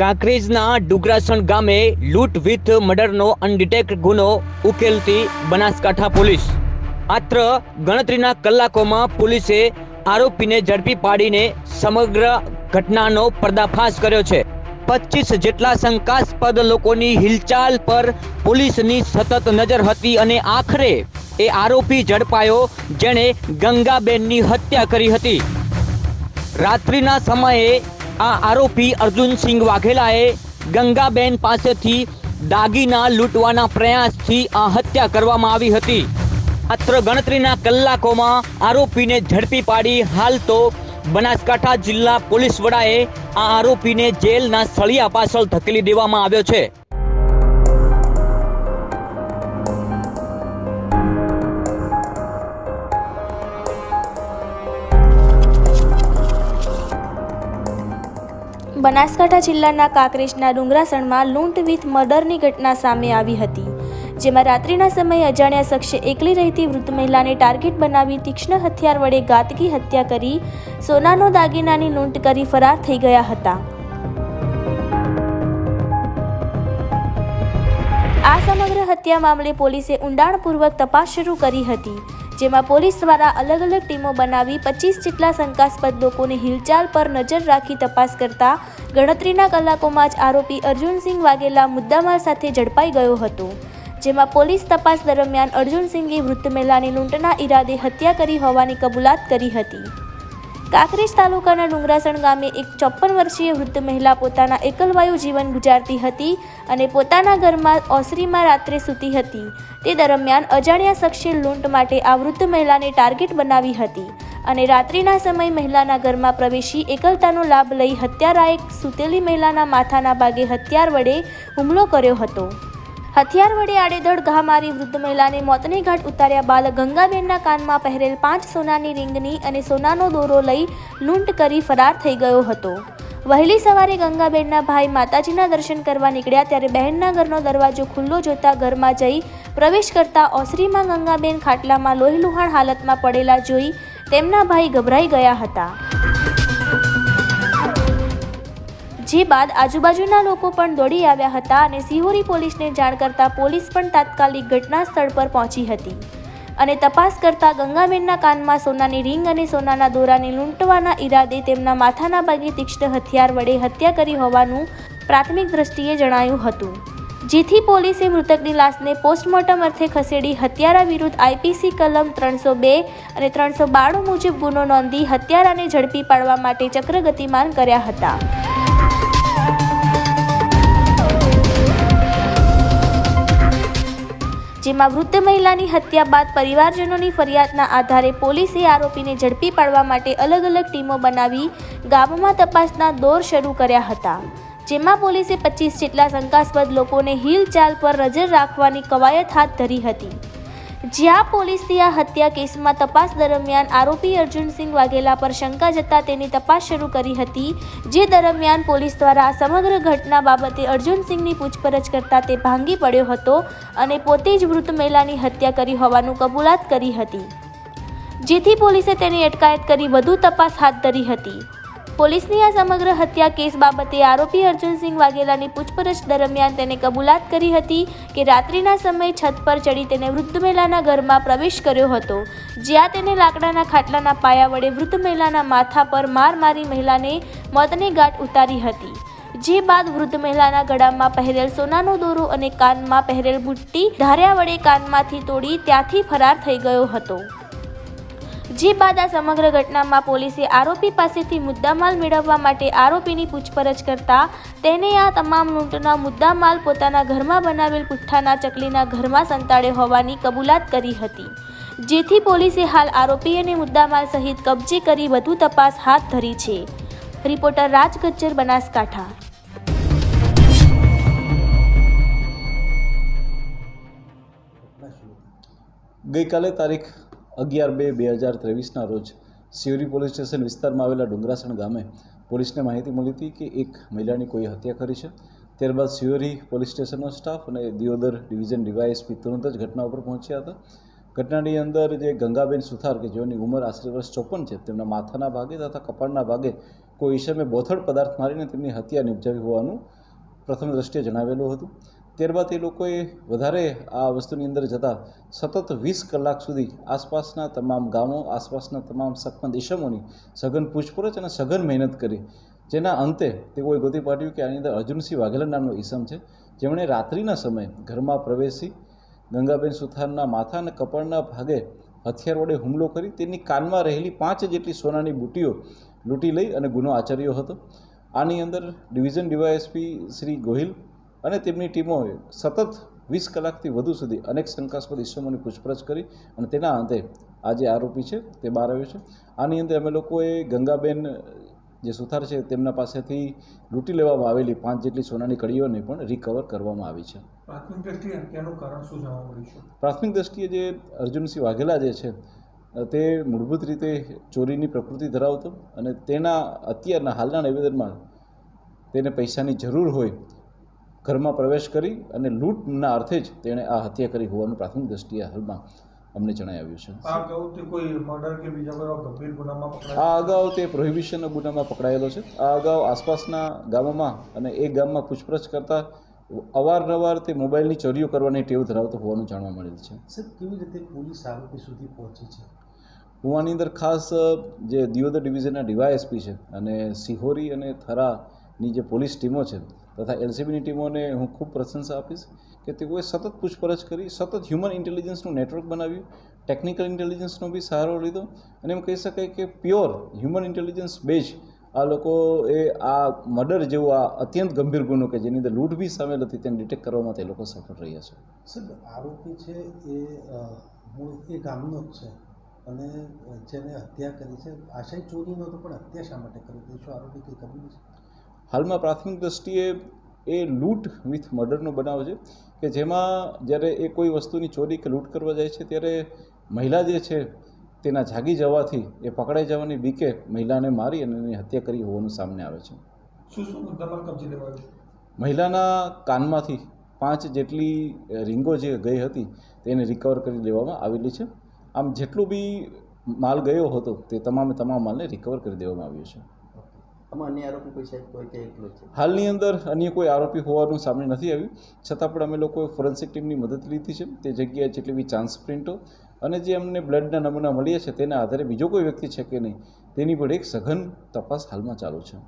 કાંકરેજના ડુગરાસણ ગામે લૂંટ વિથ મર્ડરનો અનડિટેક્ટ ગુનો ઉકેલતી બનાસકાંઠા પોલીસ. માત્ર ગણતરીના કલાકોમાં પોલીસે આરોપીને ઝડપી પાડીને સમગ્ર ઘટનાનો પર્દાફાશ કર્યો છે. પચીસ જેટલા શંકાસ્પદ લોકોની હિલચાલ પર પોલીસની સતત નજર હતી અને આખરે એ આરોપી ઝડપાયો જેણે ગંગાબેનની હત્યા કરી હતી. રાત્રિના સમયે આ આરોપી અર્જુનસિંહ વાઘેલાએ ગંગાબેન પાસેથી દાગીના લૂંટવાના પ્રયાસથી આ હત્યા કરવામાં આવી હતી. માત્ર ગણતરીના કલાકોમાં આરોપીને ઝડપી પાડી હાલ તો બનાસકાંઠા જિલ્લા પોલીસ વડાએ આ આરોપીને જેલના સળિયા પાછળ ધકેલી દેવામાં આવ્યો છે. બનાસકાંઠા જિલ્લાના કાંકરેજના ડુંગરાસણમાં લૂંટ વિથ મર્ડરની ઘટના સામે આવી હતી, જેમાં રાત્રિના સમયે અજાણ્યા શખ્સે એકલી રહેતી વૃદ્ધ મહિલાને ટાર્ગેટ બનાવી તીક્ષ્ણ હથિયાર વડે ઘાતકી હત્યા કરી, સોનાનો દાગીનાની લૂંટ કરી ફરાર થઈ ગયા હતા. આ સમગ્ર હત્યા મામલે પોલીસે ઊંડાણપૂર્વક તપાસ શરૂ કરી હતી, જેમાં પોલીસ દ્વારા અલગ અલગ ટીમો બનાવી પચીસ જેટલા શંકાસ્પદ લોકોની હિલચાલ પર નજર રાખી તપાસ કરતા ગણતરીના કલાકોમાં જ આરોપી અર્જુનસિંહ વાઘેલા મુદ્દામાલ સાથે ઝડપાઈ ગયો હતો, જેમાં પોલીસ તપાસ દરમિયાન અર્જુનસિંહે વૃદ્ધ મહિલાની લૂંટના ઈરાદે હત્યા કરી હોવાની કબૂલાત કરી હતી. કાંકરેજ તાલુકાના ડુંગરાસણ ગામે એક ચોપ્પન વર્ષીય વૃદ્ધ મહિલા પોતાના એકલવાયુ જીવન ગુજારતી હતી અને પોતાના ઘરમાં ઓસરીમાં રાત્રે સૂતી હતી. તે દરમિયાન અજાણ્યા શખ્સે લૂંટ માટે આ વૃદ્ધ મહિલાને ટાર્ગેટ બનાવી હતી અને રાત્રિના સમય મહિલાના ઘરમાં પ્રવેશી એકલતાનો લાભ લઈ હત્યારાએ સૂતેલી મહિલાના માથાના ભાગે હથિયાર વડે હુમલો કર્યો હતો. હથિયાર વડે આડેધડ ઘા મારી વૃદ્ધ મહિલાને મોતને ઘાટ ઉતાર્યા બાદ ગંગાબેનના કાનમાં પહેરેલ પાંચ સોનાની રિંગની અને સોનાનો દોરો લઈ લૂંટ કરી ફરાર થઈ ગયો હતો. વહેલી સવારે ગંગાબેનના ભાઈ માતાજીના દર્શન કરવા નીકળ્યા ત્યારે બહેનના ઘરનો દરવાજો ખુલ્લો જોતા ઘરમાં જઈ પ્રવેશ કરતા ઓસરીમાં ગંગાબેન ખાટલામાં લોહીલુહાણ હાલતમાં પડેલા જોઈ તેમના ભાઈ ગભરાઈ ગયા હતા. જે બાદ આજુબાજુના લોકો પણ દોડી આવ્યા હતા અને સિહોરી પોલીસને જાણ કરતા પોલીસ પણ તાત્કાલિક ઘટના સ્થળ પર પહોંચી હતી. અને તપાસ કરતા ગંગાબેનના કાનમાં સોનાની રિંગ અને સોનાના દોરાને લૂંટવાના ઈરાદે તેમના માથાના ભાગે તીક્ષ્ણ હથિયાર વડે હત્યા કરી હોવાનું પ્રાથમિક દ્રષ્ટિએ જણાયું હતું. જેથી પોલીસે મૃતકની લાશને પોસ્ટમોર્ટમ અર્થે ખસેડી હત્યારા વિરુદ્ધ આઈપીસી કલમ ત્રણસો બે અને ત્રણસો બાણું મુજબ ગુનો નોંધી હત્યારાને ઝડપી પાડવા માટે ચક્ર ગતિમાન કર્યા હતા. જેમાં વૃદ્ધ મહિલાની હત્યા બાદ પરિવારજનોની ફરિયાદના આધારે પોલીસે આરોપીને ઝડપી પાડવા માટે અલગ અલગ ટીમો બનાવી ગામમાં તપાસના દોર શરૂ કર્યા હતા, જેમાં પોલીસે પચીસ જેટલા શંકાસ્પદ લોકોને હિલચાલ પર નજર રાખવાની કવાયત હાથ ધરી હતી. જ્યાં પોલીસે આ હત્યા કેસમાં તપાસ દરમિયાન આરોપી અર્જુનસિંહ વાઘેલા પર શંકા જતા તેની તપાસ શરૂ કરી હતી, જે દરમિયાન પોલીસ દ્વારા સમગ્ર ઘટના બાબતે અર્જુનસિંહની પૂછપરછ કરતા તે ભાંગી પડ્યો હતો અને પોતે જ મૃત મહિલાની હત્યા કરી હોવાનું કબૂલાત કરી હતી. જેથી પોલીસે તેની અટકાયત કરી વધુ તપાસ હાથ ધરી હતી. પોલીસની આ સમગ્ર હત્યા કેસ બાબતે આરોપી અર્જુનસિંહ વાઘેલાની પૂછપરછ દરમિયાન તેને કબૂલાત કરી હતી કે રાત્રિના સમયે છત પર ચડી તેને વૃદ્ધ મહિલાના ઘરમાં પ્રવેશ કર્યો હતો, જ્યાં તેને લાકડાના ખાટલાના પાયા વડે વૃદ્ધ મહિલાના માથા પર માર મારી મહિલાને મોતને ગાંઠ ઉતારી હતી. જે બાદ વૃદ્ધ મહિલાના ગળામાં પહેરેલ સોનાનો દોરો અને કાનમાં પહેરેલ બુટ્ટી ધાર્યા વડે કાનમાંથી તોડી ત્યાંથી ફરાર થઈ ગયો હતો. જે બાદ આ સમગ્ર ઘટનામાં પોલીસે આરોપી પાસેથી મુદ્દામાલ મેળવવા માટે આરોપીની પૂછપરછ કરતા તેને આ તમામ લૂંટના મુદ્દામાલ પોતાના ઘરમાં બનાવેલ પુઠ્ઠાના ચકલીના ઘરમાં સંતાડ્યો હોવાની કબૂલાત કરી હતી. જેથી પોલીસે હાલ આરોપી અને મુદ્દામાલ સહિત કબજે કરી વધુ તપાસ હાથ ધરી છે. રિપોર્ટર રાજ ગજ્જર, બનાસકાંઠા. ગઈકાલે તારીખ અગિયાર બે બે હજાર ત્રેવીસના રોજ સિયોરી પોલીસ સ્ટેશન વિસ્તારમાં આવેલા ડુંગરાસણ ગામે પોલીસને માહિતી મળી હતી કે એક મહિલાની કોઈ હત્યા કરી છે. ત્યારબાદ સિયોરી પોલીસ સ્ટેશનનો સ્ટાફ અને દિયોદર ડિવિઝન ડીવાયએસપી તુરંત જ ઘટના ઉપર પહોંચ્યા હતા. ઘટનાની અંદર જે ગંગાબેન સુથાર કે જેઓની ઉંમર આશરે વર્ષ ચોપન છે, તેમના માથાના ભાગે તથા કપાળના ભાગે કોઈ ઈશમે બોથડ પદાર્થ મારીને તેમની હત્યા નિપજાવી હોવાનું પ્રથમ દ્રષ્ટિએ જણાવેલું હતું. ત્યારબાદ એ લોકોએ વધારે આ વસ્તુની અંદર જતાં સતત વીસ કલાક સુધી આસપાસના તમામ ગામો, આસપાસના તમામ સખમંદ ઈસમોની સઘન પૂછપરછ અને સઘન મહેનત કરી. જેના અંતે તેઓએ ગોતી પાડ્યું કે આની અંદર અર્જુનસિંહ વાઘેલા નામનો ઈસમ છે. જેમણે રાત્રિના સમયે ઘરમાં પ્રવેશી ગંગાબેન સુથારના માથા અને કપાળના ભાગે હથિયાર વડે હુમલો કરી તેની કાનમાં રહેલી પાંચ જેટલી સોનાની બુટીઓ લૂંટી લઈ અને ગુનો આચર્યો હતો. આની અંદર ડિવિઝન ડીવાયએસપી શ્રી ગોહિલ અને તેમની ટીમોએ સતત વીસ કલાકથી વધુ સુધી અનેક શંકાસ્પદ ઇસમોની પૂછપરછ કરી અને તેના અંતે આ જે આરોપી છે તે બહાર આવ્યો છે. આની અંદર અમે લોકોએ ગંગાબેન જે સુથાર છે તેમના પાસેથી લૂંટી લેવામાં આવેલી પાંચ જેટલી સોનાની કડીઓને પણ રિકવર કરવામાં આવી છે. પ્રાથમિક દ્રષ્ટિએ હત્યાનું કારણ શું જાણવા મળ્યું છે? પ્રાથમિક દ્રષ્ટિએ જે અર્જુનસિંહ વાઘેલા જે છે તે મૂળભૂત રીતે ચોરીની પ્રકૃતિ ધરાવતો અને તેના અત્યારના હાલના નિવેદનમાં તેને પૈસાની જરૂર હોય ઘરમાં પ્રવેશ કરી અને લૂંટના અર્થે જ તેણે આ હત્યા કરી હોવાનું પ્રાથમિક દ્રષ્ટિએ હાલમાં અમને જણાવ્યું છે. આ અગાઉ તે કોઈ મર્ડર કે બીજા કોઈ એવા ગંભીર ગુનામાં આ પકડાયા અગાઉ તે પ્રોહિબિશનના ગુનામાં પકડાયેલો છે. આ અગાઉ આસપાસના ગામોમાં અને એ ગામમાં પૂછપરછ કરતા અવારનવાર તે મોબાઈલની ચોરીઓ કરવાની ટેવ ધરાવતો હોવાનું જાણવા મળેલ છે. સર કેવી રીતે પોલીસ આરોપી સુધી પહોંચી છે? હું આની અંદર ખાસ જે દિયોદર ડિવિઝનના ડીવાયએસપી છે અને સિહોરી અને થરાની જે પોલીસ ટીમો છે તથા એલસીબીની ટીમોને હું ખૂબ પ્રશંસા આપીશ કે તેઓએ સતત પૂછપરછ કરી, સતત હ્યુમન ઇન્ટેલિજન્સનું નેટવર્ક બનાવ્યું ટેકનિકલ ઇન્ટેલિજન્સનો બી સહારો લીધો અને એમ કહી શકાય કે પ્યોર હ્યુમન ઇન્ટેલિજન્સ બેઝ આ લોકો એ આ મર્ડર જેવો આ અત્યંત ગંભીર ગુનો કે જેની અંદર લૂંટ બી સામેલ હતી તેને ડિટેક્ટ કરવામાં તે લોકો સફળ રહ્યા છે. સર આરોપી છે એ મૂળ એ ગામનો જ છે અને જેને હત્યા કરી છે, આશય ચોરી નહોતો પણ હત્યા શા માટે કરી હતી શું આરોપી કંઈ કર્યું છે? હાલમાં પ્રાથમિક દૃષ્ટિએ એ લૂંટ વિથ મર્ડરનો બનાવ છે કે જેમાં જ્યારે એ કોઈ વસ્તુની ચોરી કે લૂંટ કરવા જાય છે ત્યારે મહિલા જે છે તેના જાગી જવાથી એ પકડાઈ જવાની બીકે મહિલાને મારી અને એની હત્યા કરી હોવાનું સામને આવે છે. શું શું કબજે લેવાયું મહિલાના કાનમાંથી પાંચ જેટલી રીંગો જે ગઈ હતી તેને રિકવર કરી લેવામાં આવેલી છે. આમ જેટલું બી માલ ગયો હતો તે તમામે તમામ માલને રિકવર કરી દેવામાં આવ્યો છે. હાલની અંદર અન્ય કોઈ આરોપી હોવાનું સામે નથી આવ્યું. છતાં પણ અમે લોકોએ ફોરેન્સિક ટીમની મદદ લીધી છે. તે જગ્યાએ જેટલી બી ચાન્સ પ્રિન્ટો અને જે અમને બ્લડના નમૂના મળ્યા છે તેના આધારે બીજો કોઈ વ્યક્તિ છે કે નહીં તેની પણ એક સઘન તપાસ હાલમાં ચાલુ છે.